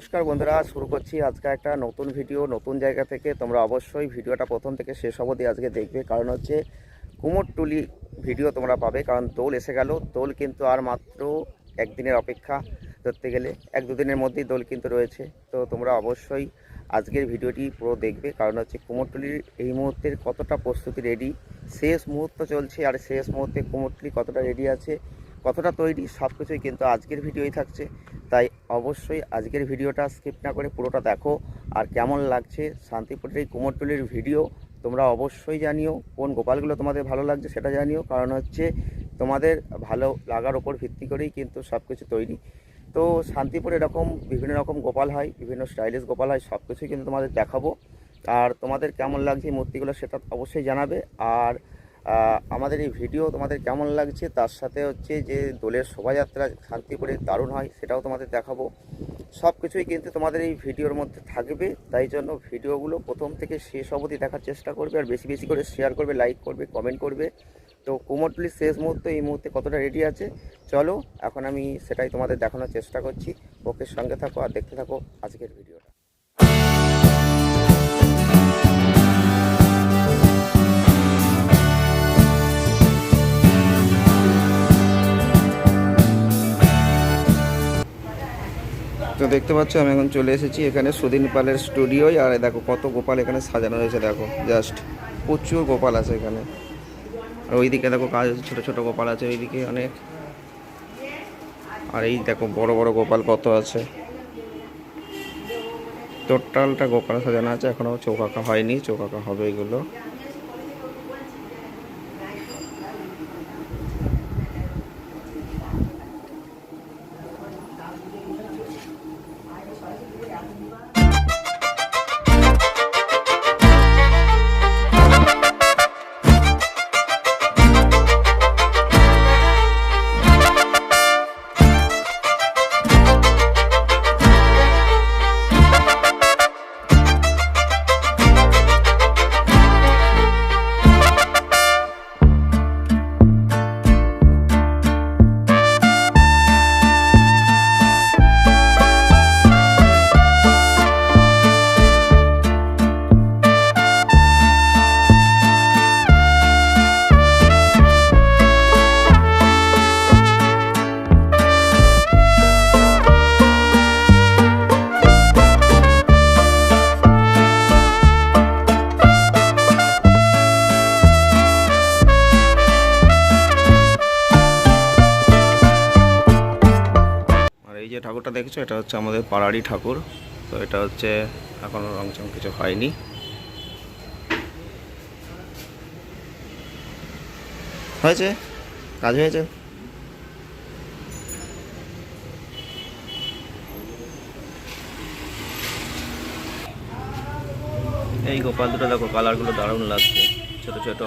নমস্কার বন্ধুরা, শুরু করছি আজকে একটা নতুন ভিডিও নতুন জায়গা থেকে। তোমরা অবশ্যই ভিডিওটা প্রথম থেকে শেষ অবধি আজকে দেখবে। কারণ হচ্ছে, কুমোরটুলি ভিডিও তোমরা পাবে। কারণ দোল এসে গেল। দোল কিন্তু আর মাত্র একদিনের অপেক্ষা ধরতে গেলে। এক দুদিনের মধ্যেই দোল কিন্তু রয়েছে। তো তোমরা অবশ্যই আজকের ভিডিওটি পুরো দেখবে। কারণ হচ্ছে, কুমোরটুলির এই মুহূর্তের কতটা প্রস্তুতি রেডি শেষ মুহূর্ত চলছে আর শেষ মুহূর্তে কুমোরটুলি কতটা রেডি আছে কতটা তৈরি সব কিছুই কিন্তু আজকের ভিডিওই থাকছে। তাই অবশ্যই আজকের ভিডিওটা স্কিপ না করে পুরোটা দেখো আর কেমন লাগছে শান্তিপুরের এই কুমোরটুলির ভিডিও তোমরা অবশ্যই জানিও, কোন গোপালগুলো তোমাদের ভালো লাগছে সেটা জানিও, কারণ হচ্ছে তোমাদের ভালো লাগার ওপর ভিত্তি করেই কিন্তু সব কিছু তৈরি। তো শান্তিপুরে এরকম বিভিন্ন রকম গোপাল হয়, বিভিন্ন স্টাইলিশ গোপাল হয় সব কিছুই কিন্তু তোমাদের দেখাবো। আর তোমাদের কেমন লাগছে মূর্তিগুলো সেটা অবশ্যই জানাবে। আর আমাদের এই ভিডিও তোমাদের কেমন লাগছে? তার সাথে হচ্ছে যে দোলের শোভাযাত্রা শান্তিপুরে দারুণ হয়, সেটাও তোমাদের দেখাবো। সব কিছুই কিন্তু তোমাদের এই ভিডিওর মধ্যে থাকবে, তাই জন্য ভিডিওগুলো প্রথম থেকে শেষ অবধি দেখার চেষ্টা করবে, আর বেশি বেশি করে শেয়ার করবে লাইক করবে কমেন্ট করবে। তো কুমোরটুলির শেষ মুহূর্তে, এই মুহূর্তে কতটা রেডি আছে? চলো, এখন আমি সেটাই তোমাদের দেখানোর চেষ্টা করছি। ওকে সঙ্গে থাকো আর দেখতে থাকো আজকের ভিডিওটা। তো দেখতে পাচ্ছ, আমি এখন চলে এসেছি এখানে সুদিন পালের স্টুডিওয়। আর দেখো কত গোপাল এখানে সাজানো হয়েছে দেখো। জাস্ট প্রচুর গোপাল আছে এখানে। আর ওইদিকে দেখো কাজ ছোট ছোট গোপাল আছে ওইদিকে অনেক। আর এই দেখো বড় বড় গোপাল কত আছে। টোটালটা গোপাল সাজানো আছে, এখনও চৌকাকা হয়নি, চৌকাকা হবে এগুলো। যে ঠাকুরটা দেখেছ, এটা হচ্ছে আমাদের পাড়ারই ঠাকুর। তো এটা হচ্ছে এখনও রংচং কিছু হয়নি। হয়েছে? কাজ হয়েছে? এই গোপাল দুটো দেখো, কালারগুলো দারুণ লাগছে, ছোট ছোট।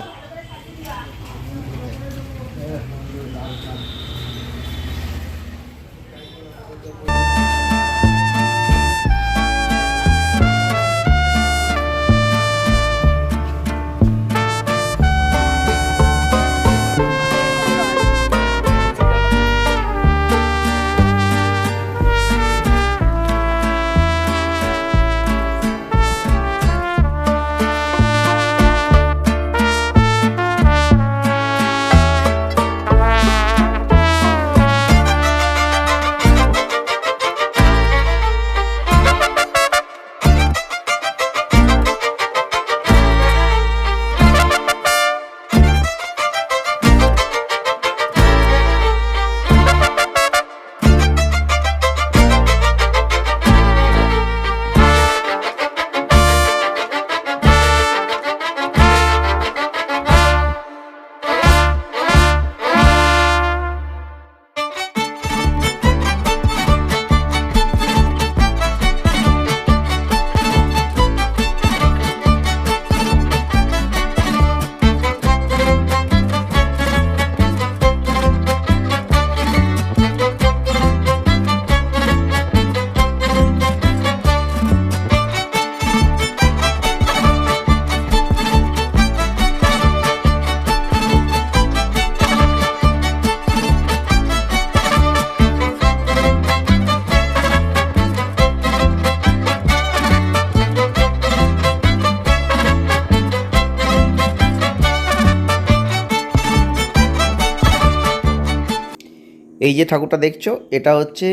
এই যে ঠাকুরটা দেখছ, এটা হচ্ছে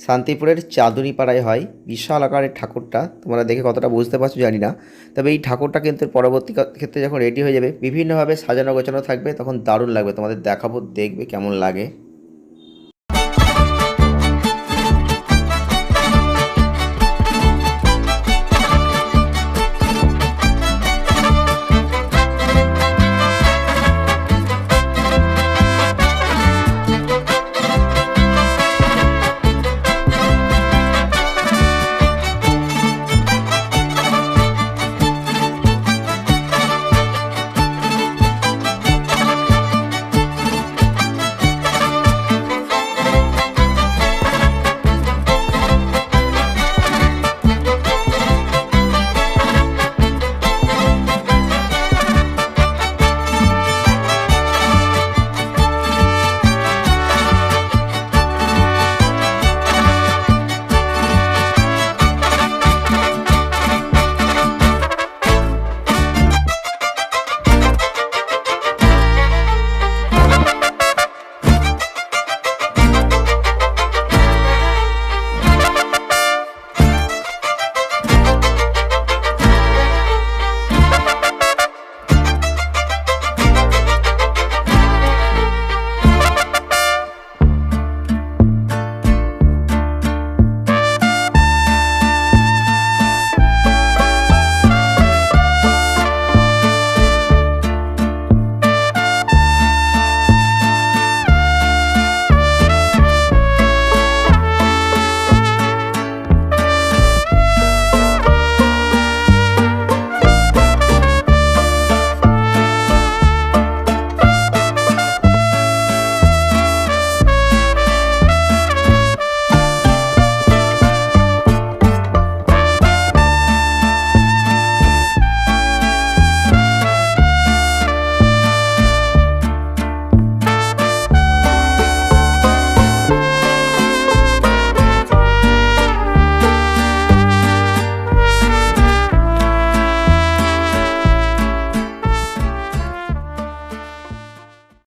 শান্তিপুরের চাঁদুনি পাড়ায় হয়। বিশাল আকারের ঠাকুরটা। তোমরা দেখে কতটা বুঝতে পারছ জানি না। তবে এই ঠাকুরটা কিন্তু পরবর্তী ক্ষেত্রে যখন রেডি হয়ে যাবে, বিভিন্নভাবে সাজানো গোছানো থাকবে, তখন দারুণ লাগবে। তোমাদের দেখাবো, দেখবে কেমন লাগে।